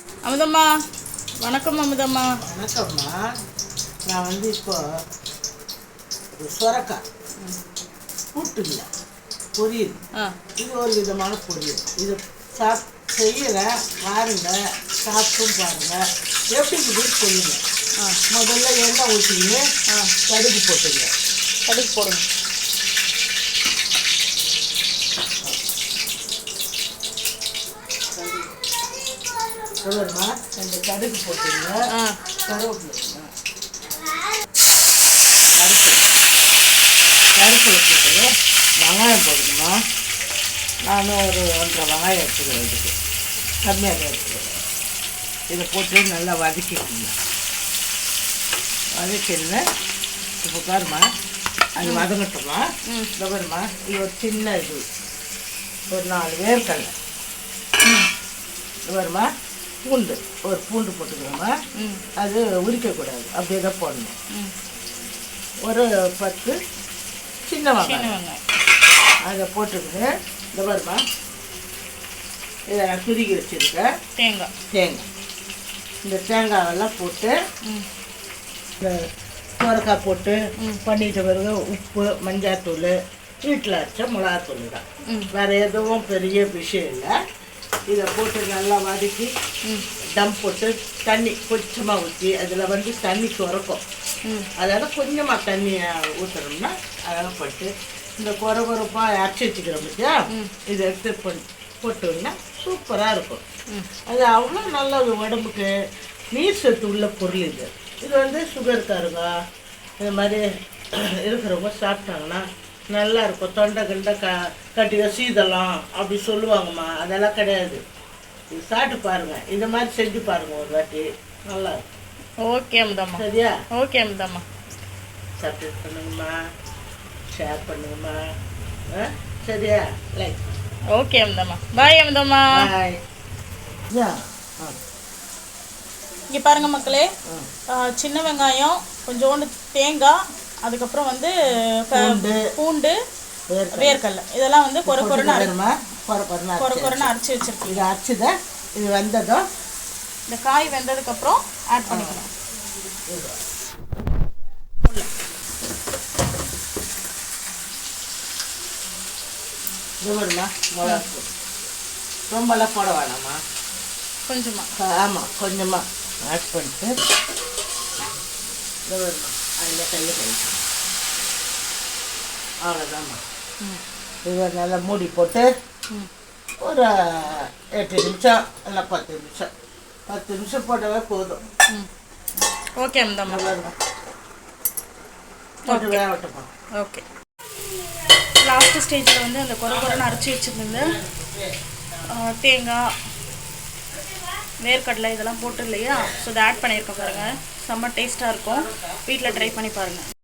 அமுதம்மா. வணக்கம் அமுதம்மா. வணக்கம்மா. நான் வந்து இப்போ சொரக்காய் கூட்டு இல்லை பொரியல். ஆ. இது ஒரு விதமான பொரியல். இது சாப் செய்கிறேன் பாருங்க. சாப்பிட்டும் பாருங்க. எப்படி இருக்குதுன்னு சொல்லுங்க. ஆ. முதல்ல எண்ணெய் ஊற்றிக்கிங்க ஆ. கடுகு போட்டுங்க. கடுகு போடுங்க. சொல்லுமா ரெண்டு கடுகு போட்டுங்க ஆ. கருவேப்பிலைங்க கருப்பு கருப்பு போட்டு வெங்காயம் போடுங்கம்மா நானும் ஒரு ஒன்றரை வெங்காயம் எடுத்துக்கிறேன் இதுக்கு. கம்மியாக எடுத்துக்கிறேன். இதை போட்டு நல்லா வதக்கிக்கோங்க. வதக்கிடுங்க. இப்போ பாருமா அது வதங்கட்டுமா. இந்த பாருமா இது ஒரு சின்ன இது. ஒரு நாலு வேர்க்கடலை. பாருமா பூண்டு ஒரு பூண்டு போட்டுக்கிறோமா அது உரிக்கக்கூடாது. அப்படியே தான் போடணும். ஒரு பத்து சின்ன வெங்காயம். அதை போட்டுக்கிட்டு இந்த பாருமா இதை நான் துருக்கி வச்சுருக்கேன். தேங்காய். தேங்காய். இந்த தேங்காயெல்லாம் போட்டு இந்த சோரக்காய் போட்டு. பண்ணிட்ட பிறகு உப்பு மஞ்சாத்தூள் வீட்டில் அரைச்ச மிளகாத்தூள் தான். வேறு எதுவும் பெரிய விஷயம் இல்லை. இதை போட்டு நல்லா வதக்கி ம் டம் போட்டு தண்ணி கொஞ்சமாக ஊற்றி அதில் வந்து தண்ணி சுரக்கும். அதனால் கொஞ்சமாக தண்ணியை ஊற்றுறோம்னா அதெல்லாம் போட்டு இந்த குறை குறைப்பாக அரைச்சி வச்சுக்கிறோம் ம். இதை எடுத்து போட்டு போட்டோம்னா சூப்பராக இருக்கும். அது அவ்வளோ நல்லது உடம்புக்கு நீர் சத்து உள்ள பொருள் இது. இது வந்து சுகர்காரங்க இந்த மாதிரி இருக்கிறவங்க சாப்பிட்டாங்கன்னா நல்லா இருக்கும் தொண்டை கிண்டை க கட்டிக்க சீதளம் அப்படி சொல்லுவாங்கம்மா. அதெல்லாம் கிடையாது. இது சாப்பிட்டு பாருங்க. இந்த மாதிரி செஞ்சு பாருங்க ஒரு வாட்டி. நல்லா இருக்கும் ஓகே அமுதம்மா. சரியா? ஓகே அமுதம்மா. சப்ஸ்கிரைப் பண்ணுங்கம்மா. ஷேர் பண்ணுங்கம்மா. ஆ? சரியா? லைக் ஓகே அமுதம்மா. பாய் அமுதம்மா. பாய் யா ஆ. இங்கே பாருங்க மக்களே. சின்ன வெங்காயம் கொஞ்சோண்டு தேங்காய் அதுக்கப்புறம் வந்து பூண்டு. வேர்க்கடலை. இதெல்லாம் வந்து கொர கொரன்னு. கொர கொரன்னு கொர அரைச்சு வச்சிருக்கேன் இது அரைச்சுத? இது வந்ததும்? இந்த காய் வெந்ததுக்கப்புறம் ஆட் பண்ணிக்கணும். ரொம்பலாம் போட வேணாம்மா கொஞ்சமா. ஆமாம் கொஞ்சமாக ஆட் பண்ணிட்டு. அதில் கையை கை அவ்வளோதாம்மா ம் இது நல்லா மூடி போட்டு ம் ஒரு எட்டு நிமிஷம் இல்லை பத்து நிமிஷம் பத்து நிமிஷம் போட்டாவே போதும் ம் ஓகே அவ்வளோதான் போட்டு வேகட்டுமா ஓகே லாஸ்ட் ஸ்டேஜில் வந்து அந்த கொர கொரன்னு அரைச்சி வச்சுருந்து தேங்காய் வேர்க்கடலை இதெல்லாம் போட்டு இல்லையா ஸோ இதை ஆட் பண்ணியிருக்கோம் பாருங்கள் செம்ம டேஸ்ட்டாக இருக்கும். வீட்டில் ட்ரை பண்ணி பாருங்கள்